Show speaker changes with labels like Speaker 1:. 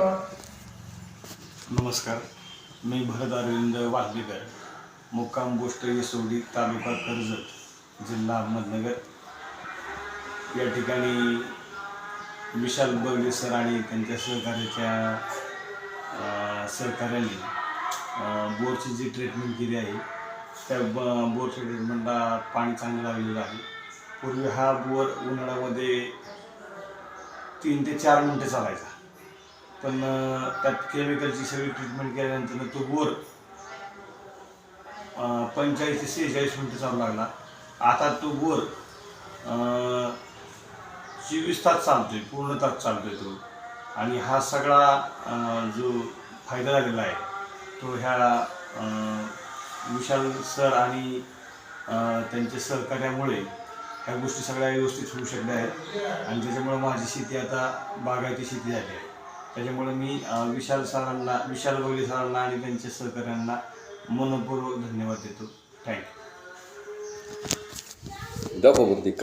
Speaker 1: नमस्कार. मी भरत अरविंद वाघबीकर मुक्काम गोष्ट येसोडी तालुका कर्जत जिल्हा अहमदनगर. या ठिकाणी विशाल बर्गे सर आणि त्यांच्या सहकार्याच्या सहकार्याने बोरची जी ट्रीटमेंट केली आहे त्या ब बोरच्या ट्रीटमेंटला पाणी चांगलं लागलेलं आहे. पूर्वी हा बोर उन्हाळ्यामध्ये तीन ते चार मिनटं चालायचा. पण त्यात केमिकलची सगळी ट्रीटमेंट केल्यानंतर तो बोर पंचेचाळीस ते सेहेचाळीस मिनटं चालू लागला. आता तो बोर चोवीस तास चालतोय पूर्ण तास चालतोय तो. आणि हा सगळा जो फायदा झालेला आहे तो ह्या विशाल सर आणि त्यांच्या सहकार्यामुळे ह्या गोष्टी सगळ्या व्यवस्थित होऊ शकल्या आहेत. आणि त्याच्यामुळे माझी शेती आता बागायती शेती झाली आहे. त्याच्यामुळे मी विशाल सरांना विशाल गवली सरांना आणि त्यांच्या सहकाऱ्यांना मनपूर्वक धन्यवाद देतो. थँक्यू
Speaker 2: दाखव